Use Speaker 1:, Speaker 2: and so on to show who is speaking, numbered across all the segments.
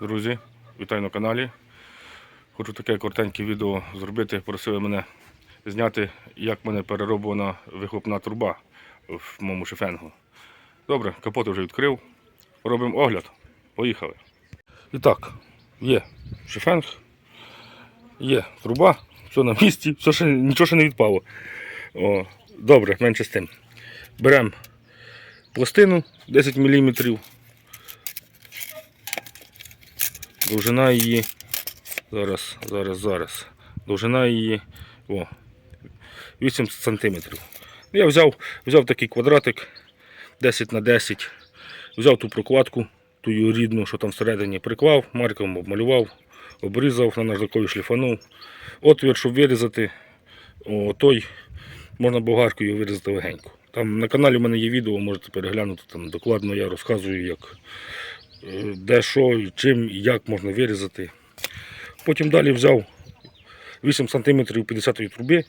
Speaker 1: Друзі, вітаю на каналі. Хочу таке коротеньке відео зробити. Просили мене зняти, як в мене перероблена вихлопна труба в моєму шифенгу. Добре, капот вже відкрив. Робимо огляд. Поїхали. І так, є шифенг, є труба, все на місці, все ще, нічого ще не відпало. О, добре, менше з тим. Беремо пластину 10 мм. Довжина її. Зараз, зараз, зараз. Довжина її. О, 8 см. Я взяв, взяв такий квадратик 10 на 10. Взяв ту прокладку, ту рідну, що там всередині приклав, марком обмалював, обрізав, на наждакою шліфанув. Отвір, щоб вирізати, о, той можна болгаркою вирізати легенько. Там на каналі в мене є відео, можете переглянути, там докладно я розказую, як де що, чим і як можна вирізати. Потім далі взяв 8 см 50-ї труби,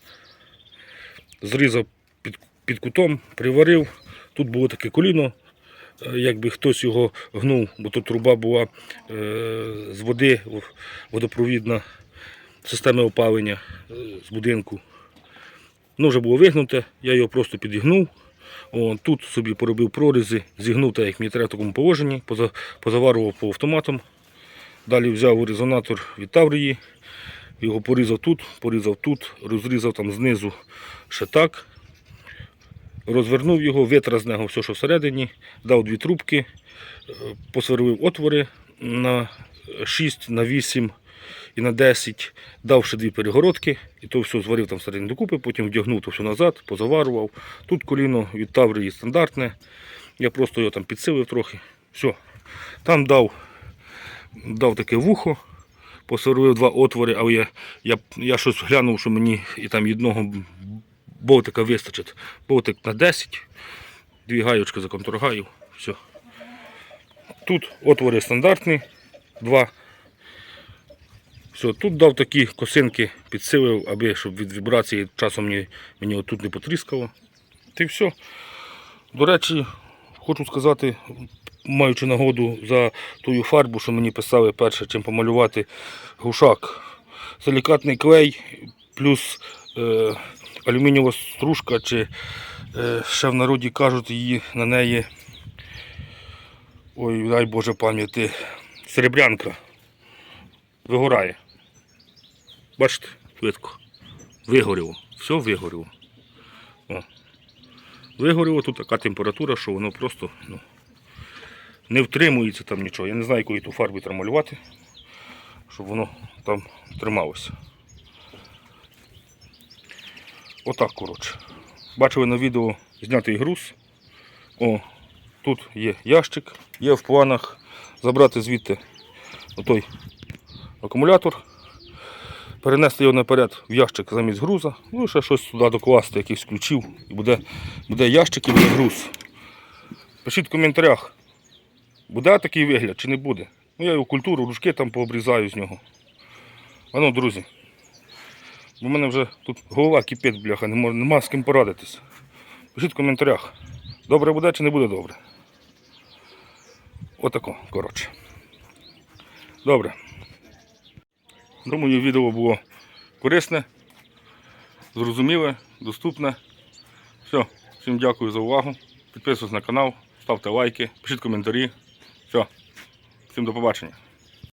Speaker 1: зрізав під, під кутом, приварив. Тут було таке коліно, е, якби хтось його гнув, бо тут труба була е, з води, водопровідна система опалення е, з будинку. Воно вже було вигнуте, я його просто підігнув. О, тут собі поробив прорізи, зігнув так, як мені треба в такому положенні, позаварував по автоматам. Далі взяв резонатор від Таврії, його порізав тут, порізав тут, розрізав там знизу ще так. Розвернув його, витер з нього все, що всередині, дав дві трубки, е, посверлив отвори на 6, на 8 і на 10, дав ще дві перегородки, і то все зварив там всередині докупи, потім вдягнув то все назад, позаварував. Тут коліно від Таврії стандартне. Я просто його там підсилив трохи. Все. Там дав, дав таке вухо, посверлив два отвори, але я, я, я щось глянув, що мені і там одного болтика вистачить. Болтик на 10, дві гаючки за контргаїв. Все. Тут отвори стандартні, два. Все, тут дав такі косинки, підсилив, аби щоб від вібрації часом мені, мені отут не потріскало. Й все. До речі, хочу сказати, маючи нагоду за тую фарбу, що мені писали перше, чим помалювати гушак. Силікатний клей плюс е, алюмінієва стружка, чи е, ще в народі кажуть її на неї. Ой, дай Боже пам'яті, серебрянка. Вигорає. Бачите, швидко. Вигоріло. Все вигоріло. О. Вигоріло, тут така температура, що воно просто ну, не втримується там нічого. Я не знаю, якої ту фарбі треба малювати, щоб воно там трималося. Отак, коротше. Бачили на відео знятий груз. О, тут є ящик, є в планах забрати звідти отой акумулятор, перенести його наперед в ящик замість груза, ну і ще щось сюди докласти, якихось ключів, і буде, буде ящик і буде груз. Пишіть в коментарях, буде такий вигляд чи не буде. Ну, я його культуру, ружки там пообрізаю з нього. А ну, друзі. У мене вже тут голова кипить, бляха, нема, нема з ким порадитись. Пишіть в коментарях, добре буде чи не буде добре. Отако, коротше. Добре. Думаю, відео було корисне, зрозуміле, доступне. Все, всім дякую за увагу. Підписуйтесь на канал, ставте лайки, пишіть коментарі. Все, всім до побачення.